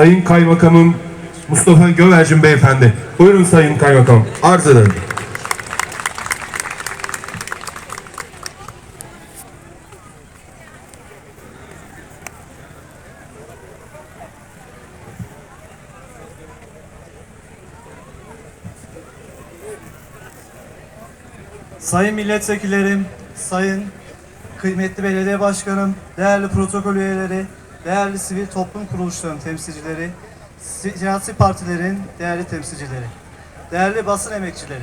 Sayın Kaymakamım Mustafa Gövercin Beyefendi. Buyurun Sayın Kaymakam. Arz ederim. Sayın milletvekillerim, sayın kıymetli belediye başkanım, değerli protokol üyeleri, değerli sivil toplum kuruluşlarının temsilcileri, si- siyasi partilerin değerli temsilcileri, değerli basın emekçileri,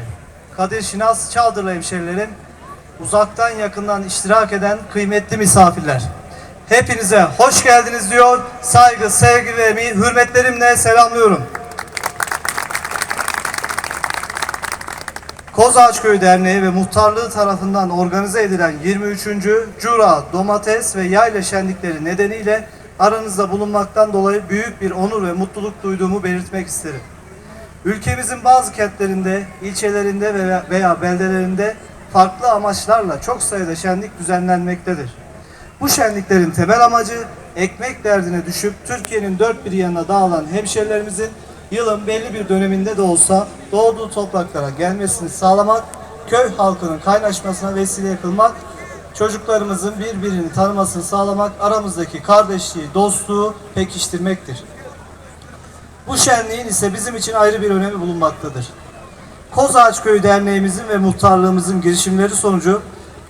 Kadir Şinas Çaldırlı hemşerilerim, uzaktan yakından iştirak eden kıymetli misafirler. Hepinize hoş geldiniz diyor, saygı, sevgi ve hürmetlerimle selamlıyorum. Kozağaçköy Derneği ve Muhtarlığı tarafından organize edilen 23. Cura, Domates ve Yayla Şenlikleri nedeniyle aranızda bulunmaktan dolayı büyük bir onur ve mutluluk duyduğumu belirtmek isterim. Ülkemizin bazı kentlerinde, ilçelerinde veya, beldelerinde farklı amaçlarla çok sayıda şenlik düzenlenmektedir. Bu şenliklerin temel amacı ekmek derdine düşüp Türkiye'nin dört bir yanına dağılan hemşerilerimizin yılın belli bir döneminde de olsa doğduğu topraklara gelmesini sağlamak, köy halkının kaynaşmasına vesile kılmak, çocuklarımızın birbirini tanımasını sağlamak, aramızdaki kardeşliği, dostluğu pekiştirmektir. Bu şenliğin ise bizim için ayrı bir önemi bulunmaktadır. Kozağaçköy Derneğimizin ve muhtarlığımızın girişimleri sonucu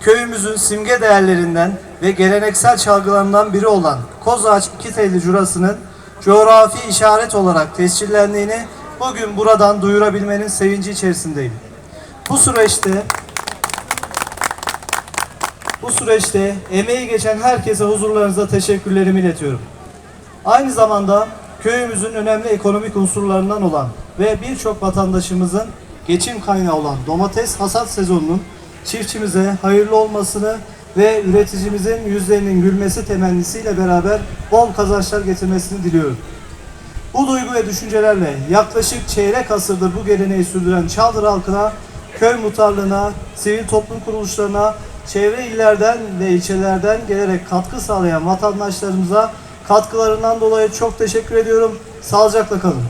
köyümüzün simge değerlerinden ve geleneksel çalgılarından biri olan Kozağaç İki Telli Curası'nın coğrafi işaret olarak tescillendiğini bugün buradan duyurabilmenin sevinci içerisindeyim. Bu süreçte bu süreçte emeği geçen herkese huzurlarınızda teşekkürlerimi iletiyorum. Aynı zamanda köyümüzün önemli ekonomik unsurlarından olan ve birçok vatandaşımızın geçim kaynağı olan domates hasat sezonunun çiftçimize hayırlı olmasını ve üreticimizin yüzlerinin gülmesi temennisiyle beraber bol kazançlar getirmesini diliyorum. Bu duygu ve düşüncelerle yaklaşık çeyrek asırdır bu geleneği sürdüren Çaldır halkına, köy muhtarlığına, sivil toplum kuruluşlarına, çevre illerden ve ilçelerden gelerek katkı sağlayan vatandaşlarımıza katkılarından dolayı çok teşekkür ediyorum. Sağlıcakla kalın.